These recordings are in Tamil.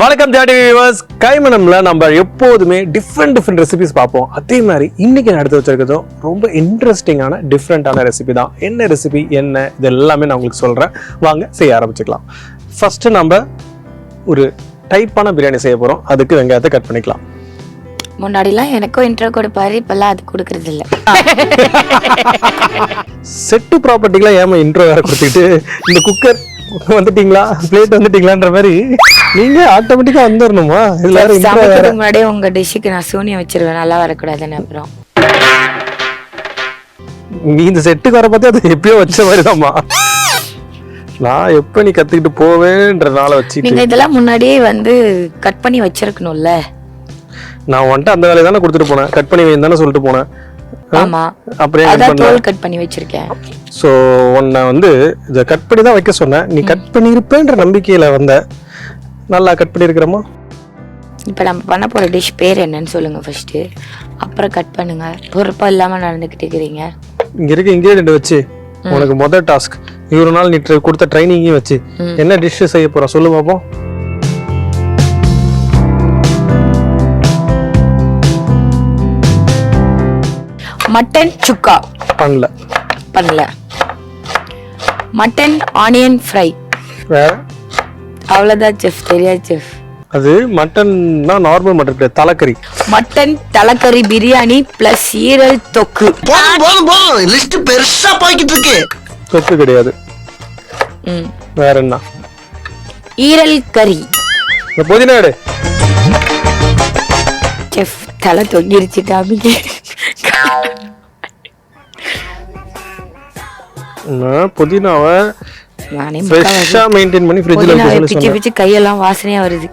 வணக்கம் ஜாடி வியூவர்ஸ் கைமணம்ல நம்ம எப்போதுமே டிஃப்ரெண்ட் டிஃப்ரெண்ட் ரெசிபிஸ் பார்ப்போம். அதே மாதிரி இன்னைக்கு நான் எடுத்து வச்சிருக்கிறதும் ரொம்ப இன்ட்ரெஸ்டிங்கான டிஃப்ரெண்டான ரெசிபி தான். என்ன ரெசிபி என்ன இது எல்லாமே நான் உங்களுக்கு சொல்றேன். வாங்க செய்ய ஆரம்பிச்சுக்கலாம். ஃபர்ஸ்ட் நம்ம ஒரு டைப்பான பிரியாணி செய்ய போறோம். அதுக்கு வெங்காயத்தை கட் பண்ணிக்கலாம். முன்னாடிலாம் எனக்கும் இன்ட்ரோ கொடுப்பாரு இப்பெல்லாம் அது கொடுக்கறது இல்ல செட்டு ப்ராப்பர்ட்டிக்கெலாம் ஏமா இன்ட்ரோ வேற கொடுத்துக்கிட்டு இந்த குக்கர் வந்துட்டீங்களா? பிளேட் வந்துட்டீங்களான்ற மாதிரி. நீங்க ஆட்டோமேட்டிக்கா வந்துடணுமா இதுல சமைக்கிறதுக்கு முன்னாடியே உங்க டிஷ்ஷுக்கு நான் சூனியம் வச்சிருவேன். நல்லா வரக்கூடாதுன்னு அப்புறம். நீ இந்த செட்டுக்கு வர பார்த்து அது எப்பயோ வச்ச மாதிரிதாம்மா. நான் எப்ப நீ கத்துக்கிட்டு போவேன்றனால வச்சுட்டு. நீங்க இதெல்லாம் முன்னாடியே வந்து கட் பண்ணி வச்சிருக்கணும்ல. நான் வந்துட்டு அந்த வேலையை தானே கொடுத்துட்டு போனேன். கட் பண்ணி வைன்னு தானே சொல்லிட்டு போனேன். ஆமா. அப்படியே அதான் தோல் கட் பண்ணி வச்சிருக்கேன். ஸோ உன்னை வந்து இதை கட் பண்ணி தான் வைக்க சொன்னேன். நீ கட் பண்ணியிருப்பேன்ற நம்பிக்கையில வந்த நல்லா கட் பண்ணியிருக்கிறோமா? இப்ப நம்ம பண்ண போற டிஷ் பேர் என்னன்னு சொல்லுங்க ஃபர்ஸ்ட் அப்புறம் கட் பண்ணுங்க. பொறுப்பா இல்லாம நடந்துகிட்டு இருக்கிறீங்க. இங்க இருக்க இன்கிரீடியன்ட் வச்சு உனக்கு முதல் டாஸ்க் இவ்வளவு நாள் நீ கொடுத்த ட்ரைனிங்கையும் வச்சு. என்ன டிஷ் செய்ய போற? சொல்லு பாப்போம். மட்டன் சுக்கா. பண்ணல பண்ணல மட்டன் ஆனியன் ஃப்ரை. வேற? அவ்வளவுதான் செஃப். தெரியாது செஃப். அது மட்டன்னா நார்மல் மட்டன் கிடையாது தலைக்கறி. மட்டன் தலைக்கறி பிரியாணி பிளஸ் ஈரல் தொக்கு. போதும் போதும் போதும். லிஸ்ட் பெருசா போய்கிட்டு இருக்கு. தொக்கு கிடையாது. ம். வேற என்ன? ஈரல் கறி. இந்த புதினா எடு. செஃப் தலை தொங்கிருச்சு புதினாவை நானே ஃப்ரெஷ்ஷா மெயின்டைன் பண்ணி ஃப்ரிட்ஜில் பிச்சு பிச்சு கையெல்லாம் வாசனையா வருது.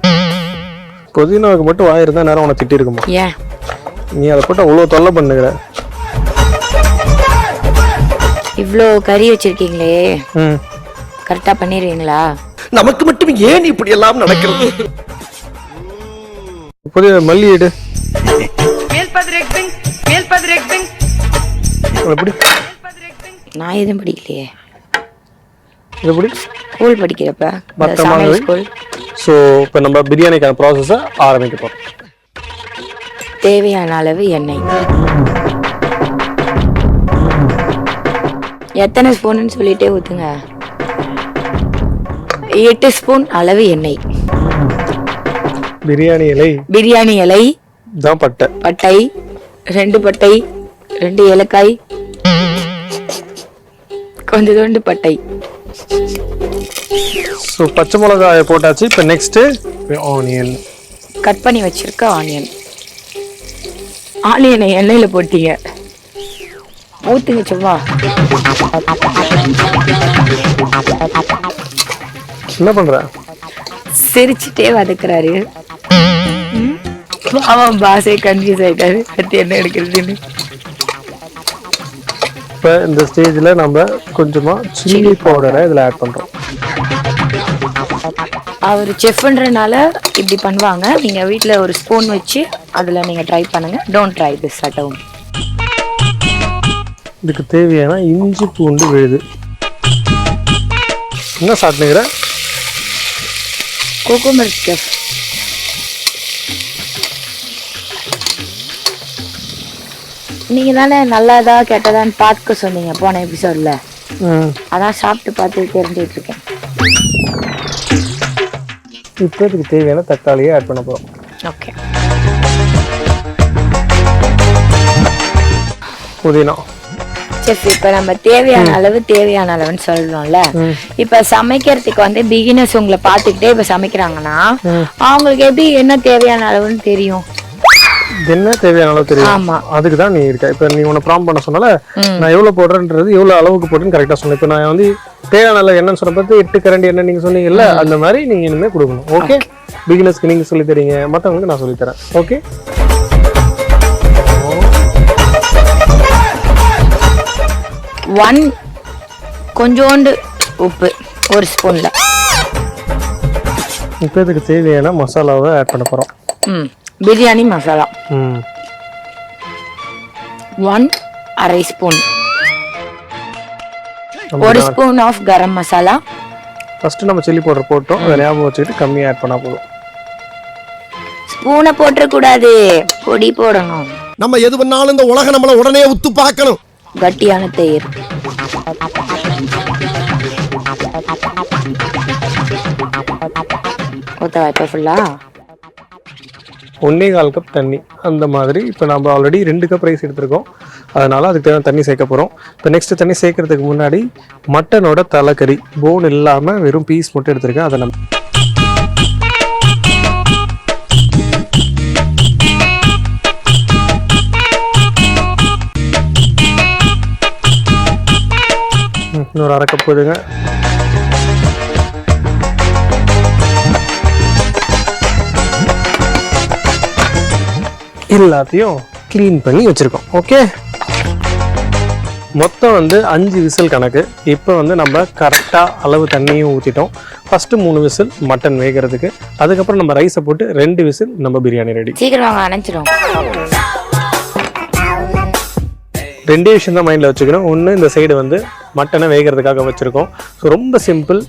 புதினாவுக்கு மட்டும் வாயிருந்தா நேரம் உனக்கு திட்டி இருக்குமா? ஏன்? நீ அதை போட்டு அவ்வளோ தொல்லை பண்ணுகிற. இவ்ளோ கறி வச்சிருக்கீங்களே. ம். கரெக்டா பண்ணிடுவீங்களா? நமக்கு மட்டும் ஏன் இப்படி எல்லாம் நடக்கிறது? புதிய மல்லி எடு. எப்படி? நான் எதுவும் படிக்கலையே. எப்படி ஸ்கூல் படிக்கிறப்ப இந்த மத்த சமையல் மாதிரி? ஸ்கூல் ஸோ இப்போ நம்ம பிரியாணிக்கான ப்ராசஸை ஆரம்பிக்க போகிறோம் தேவையான அளவு எண்ணெய். எத்தனை ஸ்பூன்னு சொல்லிட்டே ஊத்துங்க. எட்டு ஸ்பூன் அளவு எண்ணெய். பிரியாணி இலை? பிரியாணி இலை தான் பட்டை. பட்டை ரெண்டு பட்டை ரெண்டு ஏலக்காய் கொஞ்சோண்டு பட்டை. ஸோ பச்சை மிளகாயை போட்டாச்சு. இப்போ நெக்ஸ்ட்டு ஆனியன் கட் பண்ணி வச்சிருக்க ஆனியன் ஆனியனை எண்ணெயில போட்டீங்க. ஊத்துங்க சும்மா. என்ன பண்ணுற சிரிச்சுட்டே வதக்குறாரு. ம். பாவம் பாசே கன்ஃபியூஸ் ஆயிட்டாரு. அடுத்து என்ன எடுக்கிறதுன்னு. இப்போ இந்த ஸ்டேஜில் நம்ம கொஞ்சமாக சில்லி பவுடரை இதில் ஆட் பண்ணுறோம் அவர் செஃப்ன்றனால இப்படி பண்ணுவாங்க. நீங்க வீட்ல ஒரு ஸ்பூன் வச்சு அதுல நீங்க ட்ரை பண்ணுங்க. Don't try this at home இதுக்கு தேவையான இஞ்சி பூண்டு விழுது. என்ன சாப்பிட்டுங்கிற கோகோமர் செஃப் நீங்க தானே நல்லதா கெட்டதான்னு பார்த்துக்க சொன்னீங்க போன எபிசோட்ல அதான் சாப்பிட்டு பார்த்து தெரிஞ்சுட்டு இருக்கேன் இப்போ இதுக்கு தேவையான தக்காளியை ஆட் பண்ண போகிறோம் ஓகே புதினா. செஃப் இப்ப நம்ம தேவையான அளவு தேவையான அளவுன்னு சொல்றோம்ல. இப்ப சமைக்கிறதுக்கு வந்து பிகினர்ஸ் உங்களை பார்த்துக்கிட்டே இப்ப சமைக்கிறாங்கன்னா அவங்களுக்கு எப்படி என்ன தேவையான அளவுன்னு தெரியும்? என்ன தேவையான அளவு தெரியும். அதுக்கு தான் நீ இருக்க. இப்போ நீ உன்னை ப்ராம் பண்ண சொன்னால நான் எவ்வளோ போடுறேன்றது எவ்வளோ அளவுக்கு போட்டுன்னு கரெக்டாக சொன்னேன் இப்போ நான் வந்து தேவையான அளவு என்னன்னு சொன்ன பார்த்து எட்டு கரண்டி என்ன நீங்கள் சொன்னீங்கல்ல அந்த மாதிரி நீங்கள் இனிமேல் கொடுக்கணும். ஓகே பிகினர்ஸ்க்கு நீங்கள் சொல்லி தரீங்க. மற்றவங்களுக்கு நான் சொல்லித் தரேன். ஓகே ஒன் கொஞ்சோண்டு உப்பு ஒரு ஸ்பூன்ல இப்போ இதுக்கு தேவையான மசாலாவை ஆட் பண்ண போகிறோம் ம். பிரியாணி மசாலா ஒன் அரை ஸ்பூன் ஒரு spoon of garam masala first நம்ம சில்லி பவுடர் போட்டோம். அதை ஞாபகம் வச்சுக்கிட்டு கம்மியாக ஆட் பண்ணால் போதும். ஸ்பூனை போட்டுற கூடாது பொடி போடணும். நம்ம எது பண்ணாலும் இந்த உலகம் நம்மள உடனே உத்து பார்க்கணும். கட்டியான தயிர். ஊத்தவா இப்ப ஃபுல்லா ஒன்னே கால் கப் தண்ணி. அந்த மாதிரி இப்போ நம்ம ஆல்ரெடி ரெண்டு கப் ரைஸ் எடுத்திருக்கோம். அதனால் அதுக்கு தேவையான தண்ணி சேர்க்க போகிறோம் இப்போ நெக்ஸ்ட் தண்ணி சேர்க்கறதுக்கு முன்னாடி மட்டனோட தலைக்கறி போன் இல்லாமல் வெறும் பீஸ் மட்டும் எடுத்திருக்கேன். அதை நம்ம இன்னொரு அரை கப் போடுங்க எல்லாத்தையும் க்ளீன் பண்ணி வச்சுருக்கோம். ஓகே மொத்தம் வந்து அஞ்சு விசில் கணக்கு. இப்போ வந்து நம்ம கரெக்டாக அளவு தண்ணியும் ஊற்றிட்டோம் ஃபஸ்ட்டு மூணு விசில் மட்டன் வேகிறதுக்கு. அதுக்கப்புறம் நம்ம ரைஸை போட்டு ரெண்டு விசில் நம்ம பிரியாணி ரெடி சீக்கிரம் வாங்க அணைச்சிரும் ரெண்டே விஷயம் தான் மைண்டில் வச்சுக்கணும். ஒன்று இந்த சைடு வந்து மட்டனை வேகிறதுக்காக வச்சுருக்கோம். ஸோ ரொம்ப சிம்பிள்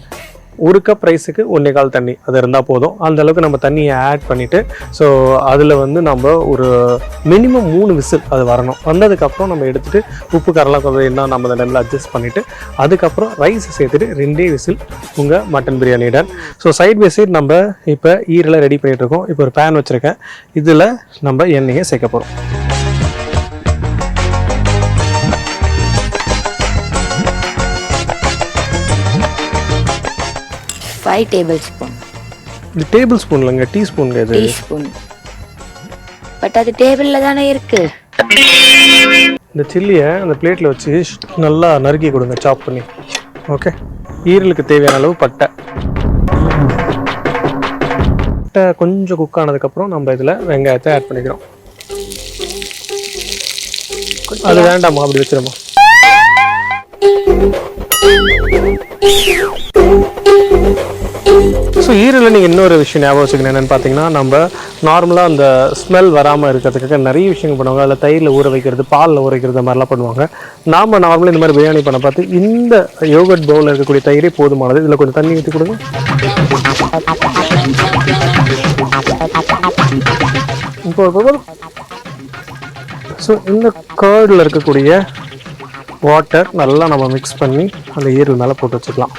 ஒரு கப் ரைஸுக்கு ஒன்றே கால் தண்ணி. அது இருந்தால் போதும். அந்த அளவுக்கு நம்ம தண்ணியை ஆட் பண்ணிவிட்டு ஸோ அதில் வந்து நம்ம ஒரு மினிமம் மூணு விசில் அது வரணும். வந்ததுக்கப்புறம் நம்ம எடுத்துகிட்டு உப்பு கரலாம் கொஞ்சம் என்ன நம்ம அந்த டைமில் அட்ஜஸ்ட் பண்ணிவிட்டு அதுக்கப்புறம் ரைஸ் சேர்த்துட்டு ரெண்டே விசில் உங்கள் mutton biryani done. So side by side நம்ம இப்போ ஈரலை ரெடி பண்ணிகிட்டு இருக்கோம். இப்போ ஒரு பேன் வச்சுருக்கேன். இதில் நம்ம எண்ணெயை சேர்க்க போகிறோம் ஃபைவ் டேபிள் ஸ்பூன் இது டேபிள் ஸ்பூன்லங்க டீ ஸ்பூனுங்க இது. டீஸ்பூன் பட் அது டேபிள்ல தானே இருக்கு. இந்த சில்லியை அந்த பிளேட்டில் வச்சு நல்லா நறுக்கி கொடுங்க சாப் பண்ணி. ஓகே ஈரலுக்கு தேவையான அளவு பட்டை. பட்டை கொஞ்சம் குக் ஆனதுக்கப்புறம் நம்ம இதில் வெங்காயத்தை ஆட் பண்ணிக்கிறோம். அது வேண்டாமா அப்படி வச்சிருமா ஸோ ஈரலில் நீங்கள் இன்னொரு விஷயம் ஞாபகம் வச்சுக்கணும். என்னென்னு பார்த்தீங்கன்னா நம்ம நார்மலாக அந்த ஸ்மெல் வராமல் இருக்கிறதுக்காக நிறைய விஷயங்கள் பண்ணுவாங்க. அதில் தயிரில் ஊற வைக்கிறது பாலில் ஊற வைக்கிறது மாதிரிலாம் பண்ணுவாங்க. நாம் நார்மலாக இந்த மாதிரி பிரியாணி பண்ண பார்த்து இந்த யோகட் பவுலில் இருக்கக்கூடிய தயிரே போதுமானது. இதில் கொஞ்சம் தண்ணி ஊற்றி கொடுங்க. இப்போ ஸோ இந்த கேர்டில் இருக்கக்கூடிய வாட்டர் நல்லா நம்ம மிக்ஸ் பண்ணி அந்த ஈரல் மேலே போட்டு வச்சுக்கலாம்.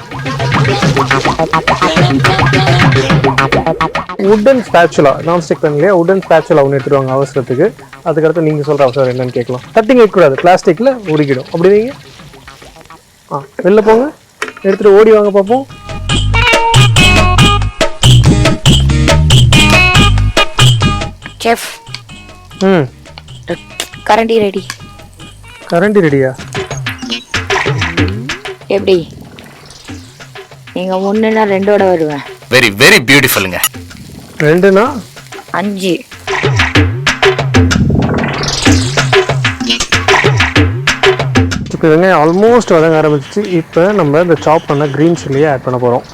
உட்டன் ஸ்பேச்சுலா நான்ஸ்டிக் பண்ணலையா உட்டன் ஸ்பேச்சுலா ஒன்று எடுத்துருவாங்க அவசரத்துக்கு. அதுக்கடுத்து நீங்கள் சொல்கிற அவசரம் என்னன்னு கேட்கலாம். கட்டிங் வைக்கக்கூடாது பிளாஸ்டிக்கில் உருக்கிடும் அப்படி வைங்க. ஆ வெளில போங்க. எடுத்துகிட்டு ஓடி வாங்க பார்ப்போம். செஃப் ம். கரண்டி ரெடி கரண்டி ரெடியா எப்படி? நீங்க ஒண்ணுன்னா ரெண்டோட வருவேன். வெரி வெரி பியூட்டிஃபுல்லுங்க ரெண்டுனா? அஞ்சு. இப்போ வெங்காயம் ஆல்மோஸ்ட் வதங்க ஆரம்பிச்சிச்சு. இப்போ நம்ம இந்த சாப் பண்ண க்ரீன் சில்லியை ஆட் பண்ண போகிறோம்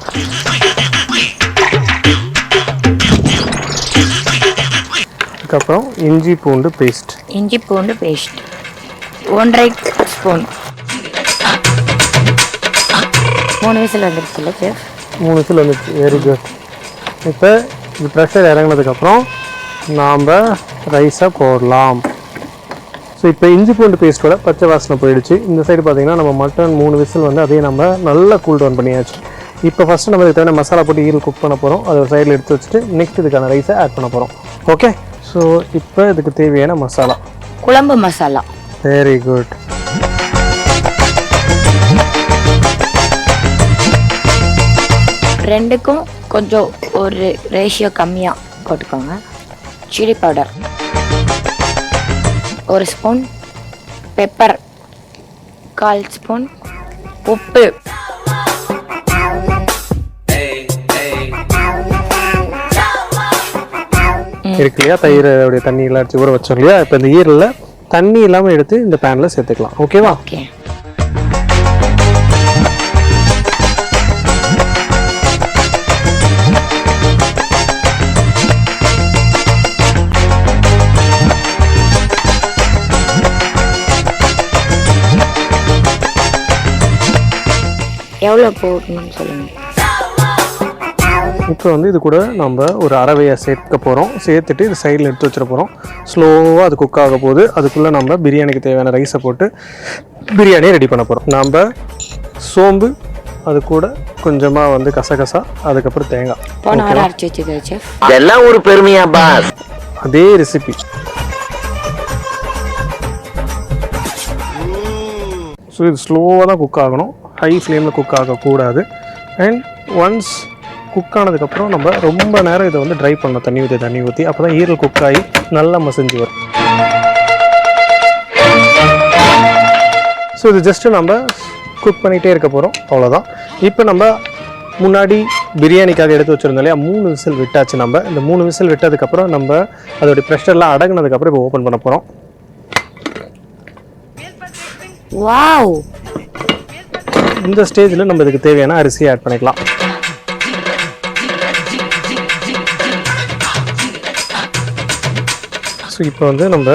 அதுக்கப்புறம் இஞ்சி பூண்டு பேஸ்ட் இஞ்சி பூண்டு பேஸ்ட் ஒன்றரை ஸ்பூன் மூணு விசில் வந்துருச்சுல்ல செஃப் மூணு விசில் வந்துச்சு வெரி குட் இப்போ இது ப்ரெஷர் இறங்கினதுக்கப்புறம் நாம் ரைஸை போடலாம். ஸோ இப்போ இஞ்சி பூண்டு பேஸ்ட்டோட பச்சை வாசனை போயிடுச்சு. இந்த சைடு பார்த்தீங்கன்னா நம்ம மட்டன் மூணு விசில் வந்து அதையும் நம்ம நல்லா கூல் டவுன் பண்ணியாச்சு. இப்போ ஃபஸ்ட்டு நம்ம இதுக்கு தேவையான மசாலா போட்டு ஈரல் குக் பண்ண போகிறோம் அதை ஒரு சைடில் எடுத்து வச்சுட்டு நெக்ஸ்ட் இதுக்கான ரைஸை ஆட் பண்ண போகிறோம் ஓகே ஸோ இப்போ இதுக்கு தேவையான மசாலா. குழம்பு மசாலா. வெரி குட் ரெண்டுக்கும் கொஞ்சம் ஒரு ரேஷியோ கம்மியாக போட்டுக்கோங்க. சில்லி பவுடர் ஒரு ஸ்பூன் பெப்பர் கால் ஸ்பூன் உப்பு. இருக்கு இல்லையா? தயிர் அப்படியே தண்ணி எல்லாம் அடிச்சு ஊற வச்சோம் இல்லையா? இப்போ இந்த ஈரலில் தண்ணி இல்லாமல் எடுத்து இந்த பேனில் சேர்த்துக்கலாம். ஓகேவா ஓகே எவ்வளோ போடணும்னு சொல்லுங்க. இப்போ வந்து இது கூட நம்ம ஒரு அரவையை சேர்க்க போகிறோம் சேர்த்துட்டு இது சைடில் எடுத்து வச்சிட போகிறோம் ஸ்லோவாக அது குக் ஆக போகுது. அதுக்குள்ளே நம்ம பிரியாணிக்கு தேவையான ரைஸை போட்டு பிரியாணியை ரெடி பண்ண போகிறோம் நம்ம சோம்பு அது கூட கொஞ்சமாக வந்து கசகசா அதுக்கப்புறம் தேங்காய். இதெல்லாம் ஒரு பெருமையா பாஸ் அதே ரெசிபி ஸோ இது ஸ்லோவாக தான் குக் ஆகணும். ஹை ஃப்ளேமில் குக் ஆகக்கூடாது. அண்ட் ஒன்ஸ் குக் ஆனதுக்கப்புறம் நம்ம ரொம்ப நேரம் இதை வந்து ட்ரை பண்ணணும். தண்ணி ஊற்றி தண்ணி ஊற்றி அப்போ தான் ஈரல் குக் ஆகி நல்லா மசிஞ்சு வரும். ஸோ இது ஜஸ்ட்டு நம்ம குக் பண்ணிகிட்டே இருக்க போகிறோம் அவ்வளோதான் இப்போ நம்ம முன்னாடி பிரியாணிக்காக எடுத்து வச்சுருந்தோம் இல்லையா? மூணு விசில் விட்டாச்சு நம்ம. இந்த மூணு விசில் விட்டதுக்கப்புறம் நம்ம அதோடைய ப்ரெஷர்லாம் அடங்கினதுக்கப்புறம் இப்போ ஓப்பன் பண்ண போகிறோம் வாவ் இந்த ஸ்டேஜில் நம்ம இதுக்கு தேவையான அரிசியை ஆட் பண்ணிக்கலாம். ஸோ இப்போ வந்து நம்ம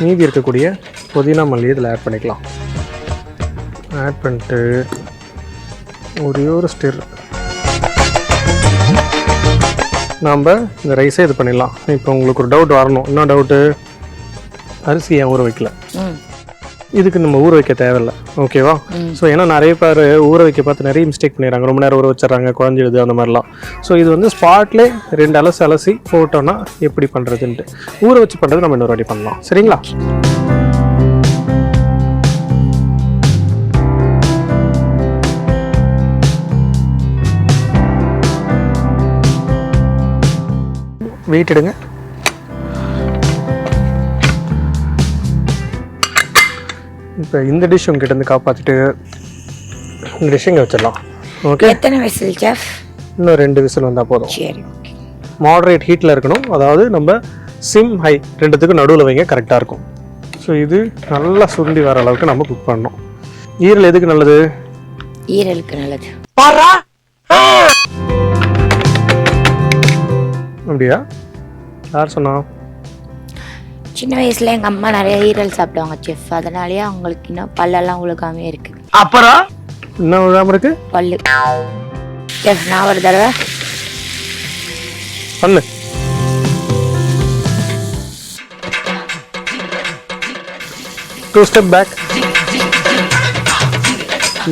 மீதி இருக்கக்கூடிய புதினா மல்லி இதில் ஆட் பண்ணிக்கலாம். ஆட் பண்ணிட்டு ஒரே ஒரு ஸ்டிர் நாம் இந்த ரைஸே இது பண்ணிடலாம். இப்போ உங்களுக்கு ஒரு டவுட் வரணும். என்ன டவுட்டு அரிசி ஏன் ஊற வைக்கல? இதுக்கு நம்ம ஊற வைக்க தேவையில்ல. ஓகேவா ஸோ ஏன்னா நிறைய பேர் ஊற வைக்க பார்த்து நிறைய மிஸ்டேக் பண்ணிடுறாங்க. ரொம்ப நேரம் ஊற வச்சிடறாங்க குழஞ்சிடுது அந்த மாதிரிலாம். ஸோ இது வந்து ஸ்பாட்லே ரெண்டு அலசி அலசி போட்டோன்னா எப்படி பண்ணுறதுன்ட்டு ஊற வச்சு பண்ணுறது நம்ம இன்னொரு வாட்டி பண்ணலாம். சரிங்களா? வெயிட் எடுங்க. இப்போ இந்த டிஷ் உங்ககிட்ட இருந்து காப்பாற்றிட்டு இந்த டிஷ் இங்கே வச்சிடலாம். ஓகே எத்தனை விசில் செஃப் இன்னும் ரெண்டு விசில் வந்தால் போதும். சரி ஓகே மாடரேட் ஹீட்டில் இருக்கணும். அதாவது நம்ம சிம் ஹை ரெண்டுத்துக்கும் நடுவில் வைங்க கரெக்டாக இருக்கும். ஸோ இது நல்லா சுண்டி வர அளவுக்கு நம்ம குக் பண்ணணும். ஈரல் எதுக்கு நல்லது? ஈரலுக்கு நல்லது. அப்படியா? யார் சொன்னா? சின்ன வயசுல எங்க அம்மா நிறைய ஈரல் சாப்பிடுவாங்க செஃப் அதனாலயே அவங்களுக்கு இன்னும் பல்லெல்லாம் உழுகாமே இருக்கு. அப்புறம் என்ன விழாம இருக்கு? பல்லு. செஃப் நான் ஒரு தடவை. பண்ணு. டூ ஸ்டெப் பேக்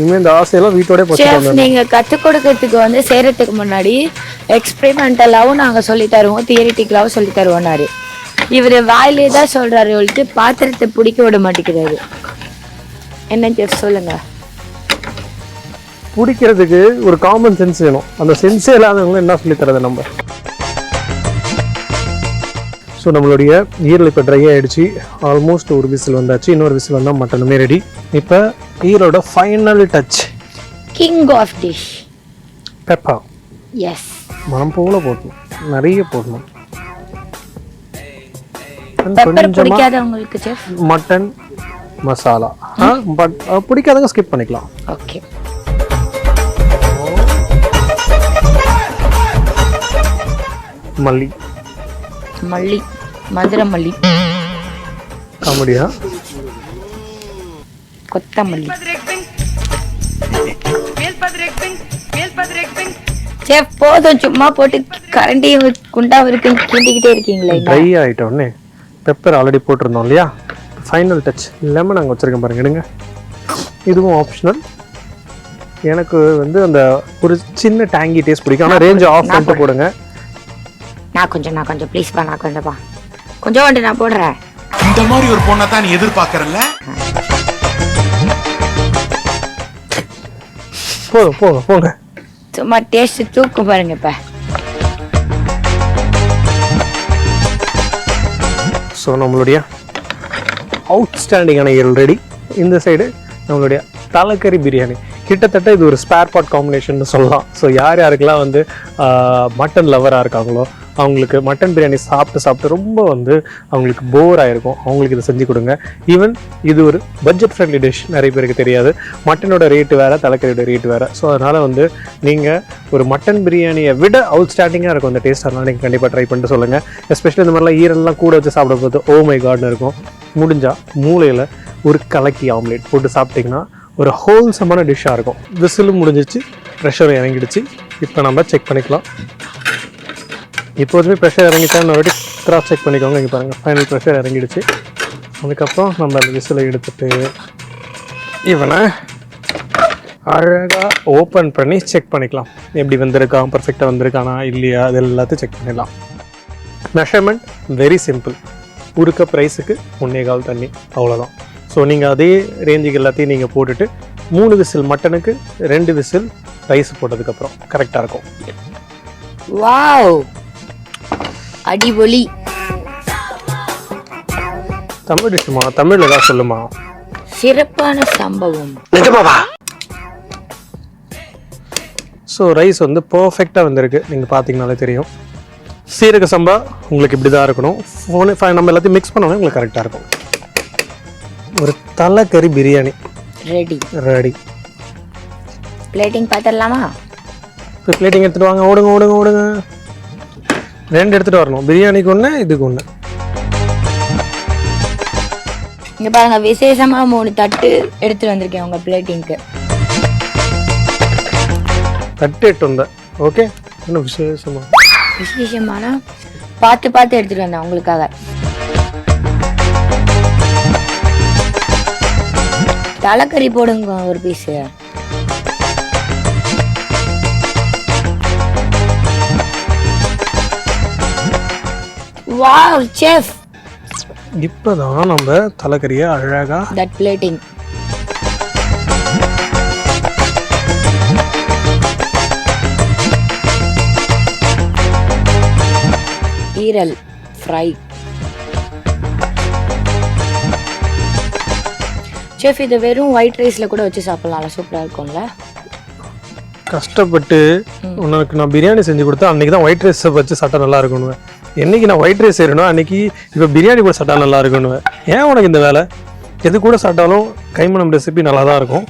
இந்த ஆசையெல்லாம் வீட்டோட போச்சு நீங்க கத்து கொடுக்கறதுக்கு வந்து செய்யறதுக்கு முன்னாடி எக்ஸ்பெரிமெண்டலாவும் நாங்க சொல்லி தருவோம் தியரிட்டிக்கலாவும் சொல்லி தருவோம்னாரு இவர் வாயிலே தான் சொல்றாரு சொல்லிட்டு பாத்திரத்தை பிடிக்க விட மாட்டேங்கிறாரு. என்ன செஃப் சொல்லுங்க. பிடிக்கிறதுக்கு ஒரு காமன் சென்ஸ் வேணும். அந்த சென்ஸே இல்லாதவங்க என்ன சொல்லி தரது நம்ம? ஸோ நம்மளுடைய ஈரல் இப்போ ட்ரை ஆயிடுச்சு. ஆல்மோஸ்ட் ஒரு விசில் வந்தாச்சு. இன்னொரு விசில் வந்தால் மட்டனுமே ரெடி இப்போ ஈரோட final touch king of dish pepper S மனம் போல போடணும். நிறைய போடணும். பிடிக்காதவங்களுக்கு செஃப் மட்டன் மசாலா பட் பிடிக்காதவங்க ஸ்கிப் பண்ணிக்கலாம். ஓகே மல்லி. மல்லி. மதுரை மல்லி. காமெடியா? கொத்தமல்லி. செஃப் போதும். சும்மா போட்டு கரண்டியும் குண்டாவும் இருக்கு கிண்டிக்கிட்டே இருக்கீங்களே. ட்ரை ஆகிட்ட உடனே. பெப்பர் ஆல்ரெடி போட்டிருந்தோம் இல்லையா? ஃபைனல் டச் லெமன் அங்கே வச்சுருக்கேன் பாருங்க எடுங்க. இதுவும் ஆப்ஷனல் எனக்கு வந்து அந்த ஒரு சின்ன டேங்கி டேஸ்ட் பிடிக்கும். ஆனால் ரேஞ்ச் ஆஃப் பண்ணிட்டு போடுங்க. நான் கொஞ்சம் நான் கொஞ்சம் ப்ளீஸ் பா நான் கொஞ்சம் பா. கொஞ்சம் வந்து நான் போடுறேன். இந்த மாதிரி ஒரு பொண்ணை தான் நீ எதிர்பார்க்கறல்ல? போதும் போங்க போங்க. சும்மா டேஸ்ட் தூக்கும் பாருங்க இப்ப. ஸோ நம்மளுடைய அவுட்ஸ்டாண்டிங்கான ஈரல் ரெடி இந்த சைடு நம்மளுடைய தலைக்கறி பிரியாணி. கிட்டத்தட்ட இது ஒரு ஸ்பேர் பார்ட் காம்பினேஷன் சொல்லலாம். ஸோ யார் யாருக்கெல்லாம் வந்து மட்டன் லவராக இருக்காங்களோ அவங்களுக்கு மட்டன் பிரியாணி சாப்பிட்டு சாப்பிட்டு ரொம்ப வந்து அவங்களுக்கு போர் ஆகிருக்கும் அவங்களுக்கு இதை செஞ்சு கொடுங்க. ஈவன் இது ஒரு பட்ஜெட் ஃப்ரெண்ட்லி டிஷ் நிறைய பேருக்கு தெரியாது. மட்டனோட ரேட்டு வேறு தலைக்கறியோட ரேட்டு வேறு. ஸோ அதனால் வந்து நீங்கள் ஒரு மட்டன் பிரியாணியை விட அவுட்ஸ்டாண்டிங்காக இருக்கும். அந்த டேஸ்ட் அதனால் நீங்கள் கண்டிப்பாக ட்ரை பண்ணிட்டு சொல்லுங்கள் எஸ்பெஷலி இந்த மாதிரிலாம் ஈரல்லாம் கூட வச்சு சாப்பிடும்போது ஓ oh மை காட்னு இருக்கும். முடிஞ்சால் மூளையில் ஒரு கலக்கி ஆம்லேட் போட்டு சாப்பிட்டிங்கன்னா ஒரு ஹோல்சமான டிஷ்ஷாக இருக்கும். விசிலும் முடிஞ்சிச்சு ப்ரெஷர் இறங்கிடுச்சு. இப்போ நம்ம செக் பண்ணிக்கலாம். இப்போதுமே ப்ரெஷர் இறங்கிட்டா மறுபடியும் கிராஸ் செக் பண்ணிக்கோங்க இங்கே பாருங்கள் ஃபைனல் ப்ரெஷர் இறங்கிடுச்சு. அதுக்கப்புறம் நம்ம அந்த விசிலை எடுத்துட்டு இவனை அழகாக ஓப்பன் பண்ணி செக் பண்ணிக்கலாம். எப்படி வந்திருக்கான் பர்ஃபெக்டாக வந்திருக்கானா? இல்லையா? அது எல்லாத்தையும் செக் பண்ணிடலாம். மெஷர்மெண்ட் வெரி சிம்பிள் உருக்க ப்ரைஸுக்கு ஒன்றே கால் தண்ணி அவ்வளோதான் ஸோ நீங்கள் அதே ரேஞ்சுக்கு எல்லாத்தையும் நீங்கள் போட்டுட்டு மூணு விசில் மட்டனுக்கு ரெண்டு விசில் ரைஸ் போட்டதுக்கப்புறம் கரெக்டாக இருக்கும். வாவ் அடிபொலி தமிழ் டிஷ்மா தமிழில் ஏதாவது சொல்லுமா? சிறப்பான சம்பவம். நிஜமாவா? ஸோ ரைஸ் வந்து பர்ஃபெக்டாக வந்திருக்கு. நீங்கள் பார்த்தீங்கனாலே தெரியும். சீரக சம்பா உங்களுக்கு இப்படி தான் இருக்கணும். ஃபோனு ஃபை நம்ம எல்லாத்தையும் மிக்ஸ் பண்ணோன்னே உங்களுக்கு கரெக்டாக இருக்கும். ஒரு தலைக்கறி பிரியாணி. ரெடி ரெடி பிளேட்டிங் பார்த்துடலாமா பிளேட்டிங் எடுத்துகிட்டு வாங்க. ஓடுங்க ஓடுங்க ஓடுங்க. ரெண்டு எடுத்துகிட்டு வரணும். பிரியாணிக்கு ஒன்று இதுக்கு ஒன்று இங்க பாருங்க விசேஷமா மூணு தட்டு எடுத்துட்டு வந்திருக்கேன் உங்க பிளேட்டிங்க்கு தட்டு எட்டு வந்தேன். ஓகே இன்னும் விசேஷமா? விசேஷமான? பார்த்து பார்த்து எடுத்துட்டு வந்தேன் உங்களுக்காக. தலைக்கறி போடுங்க ஒரு பீஸ் வாவ் செஃப் இப்போ தான் நம்ம தலைக்கறியை அழகாக தட் பிளேட்டிங் ஈரல் ஃப்ரை செஃப் இது வெறும் ஒயிட் ரைஸ்ல கூட வச்சு சாப்பிடலாம்ல சூப்பரா இருக்கும்ல? கஷ்டப்பட்டு உனக்கு நான் பிரியாணி செஞ்சு கொடுத்தா அன்னைக்கு தான் ஒயிட் ரைஸை வச்சு சாப்பிட்டா நல்லா இருக்கணும் என்னைக்கு நான் ஒயிட் ரைஸ் செய்யணும் அன்னைக்கு இப்போ பிரியாணி கூட சாப்பிட்டா நல்லா இருக்கணும் ஏன் உனக்கு இந்த வேலை? எது கூட சாப்பிட்டாலும் கைமணம் ரெசிபி நல்லா தான் இருக்கும்.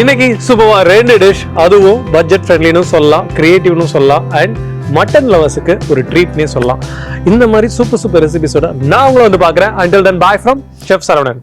இன்னைக்கு சூப்பர்வா ரெண்டு டிஷ் அதுவும் பட்ஜெட் ஃப்ரெண்ட்லின்னு சொல்லலாம் கிரியேட்டிவ்னு சொல்லலாம் அண்ட் மட்டன் லவர்ஸுக்கு ஒரு ட்ரீட்னே சொல்லலாம். இந்த மாதிரி சூப்பர் சூப்பர் ரெசிபிஸோட நான் உங்களை வந்து பார்க்குறேன். Until then bye from chef Saravanan